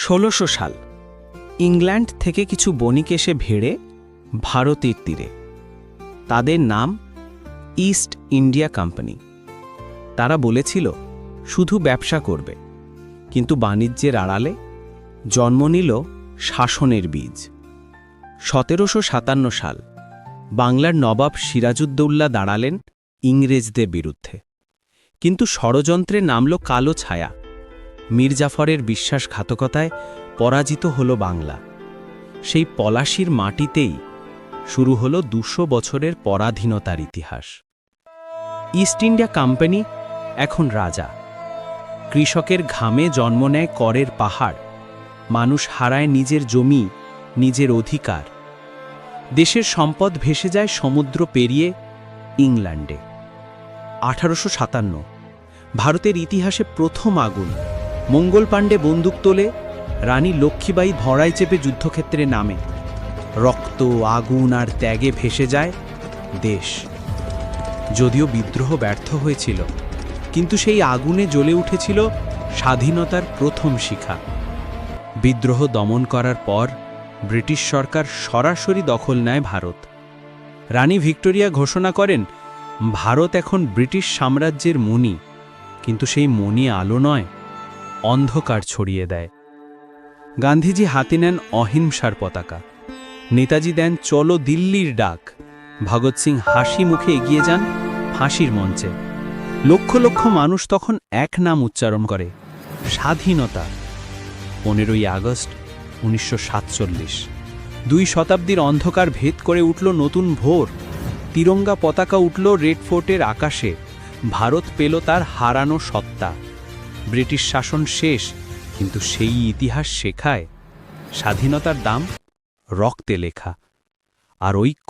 ষোলোশো সাল। ইংল্যান্ড থেকে কিছু বণিক এসে ভেড়ে ভারতের তীরে। তাদের নাম ইস্ট ইন্ডিয়া কোম্পানি। তারা বলেছিল, শুধু ব্যবসা করবে। কিন্তু বাণিজ্যের আড়ালে জন্ম নিল শাসনের বীজ। সতেরোশো সাতান্ন সাল, বাংলার নবাব সিরাজউদ্দৌল্লা দাঁড়ালেন ইংরেজদের বিরুদ্ধে। কিন্তু ষড়যন্ত্রে নামল কালো ছায়া। মীরজাফরের বিশ্বাসঘাতকতায় পরাজিত হল বাংলা। সেই পলাশির মাটিতেই শুরু হল দুশো বছরের পরাধীনতার ইতিহাস। ইস্ট ইন্ডিয়া কোম্পানি এখন রাজা। কৃষকের ঘামে জন্ম নেয় করের পাহাড়। মানুষ হারায় নিজের জমি, নিজের অধিকার। দেশের সম্পদ ভেসে যায় সমুদ্র পেরিয়ে ইংল্যান্ডে। আঠারোশো সাতান্ন, ভারতের ইতিহাসে প্রথম আগুন। মঙ্গল পাণ্ডে বন্দুক তোলে, রানী লক্ষ্মীবাই ধরায় চেপে যুদ্ধক্ষেত্রে নামে। রক্ত, আগুন আর ত্যাগে ভেসে যায় দেশ। যদিও বিদ্রোহ ব্যর্থ হয়েছিল, কিন্তু সেই আগুনে জ্বলে উঠেছিল স্বাধীনতার প্রথম শিখা। বিদ্রোহ দমন করার পর ব্রিটিশ সরকার সরাসরি দখল নেয় ভারত। রানী ভিক্টোরিয়া ঘোষণা করেন, ভারত এখন ব্রিটিশ সাম্রাজ্যের মণি, কিন্তু সেই মণি আলো নয়। অন্ধকার ছড়িয়ে দেয়। গান্ধীজি হাতে নেন অহিংসার পতাকা। নেতাজি দেন, চলো দিল্লির ডাক। ভগৎ সিং হাসি মুখে এগিয়ে যান ফাঁসির মঞ্চে। লক্ষ লক্ষ মানুষ তখন এক নাম উচ্চারণ করে, স্বাধীনতা। পনেরোই আগস্ট, উনিশশো দুই শতাব্দীর অন্ধকার ভেদ করে উঠল নতুন ভোর। তিরঙ্গা পতাকা উঠল রেড ফোর্টের আকাশে। ভারত পেল তার হারানো সত্তা। ব্রিটিশ শাসন শেষ কিন্তু সেই ইতিহাস শেখায় স্বাধীনতার দাম রক্তে লেখা। আর ঐক্য